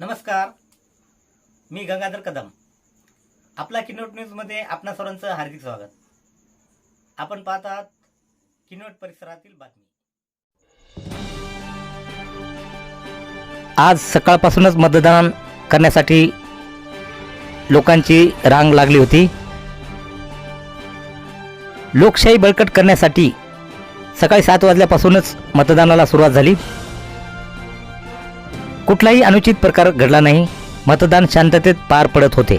नमस्कार. मी गंगाधर कदम. आपला किनोट न्यूजमध्ये आपणा सर्वांचं हार्दिक स्वागत. आपण पाहत आहात किनोट परिसरातील बातमी. आज सकाळपासूनच मतदान करण्यासाठी लोकांची रांग लागली होती. लोकशाही बळकट करण्यासाठी सकाळी सात वाजल्यापासूनच मतदानाला सुरुवात झाली. कुठलाही अनुचित प्रकार घडला नाही मतदान शांततेत पार पडत होते.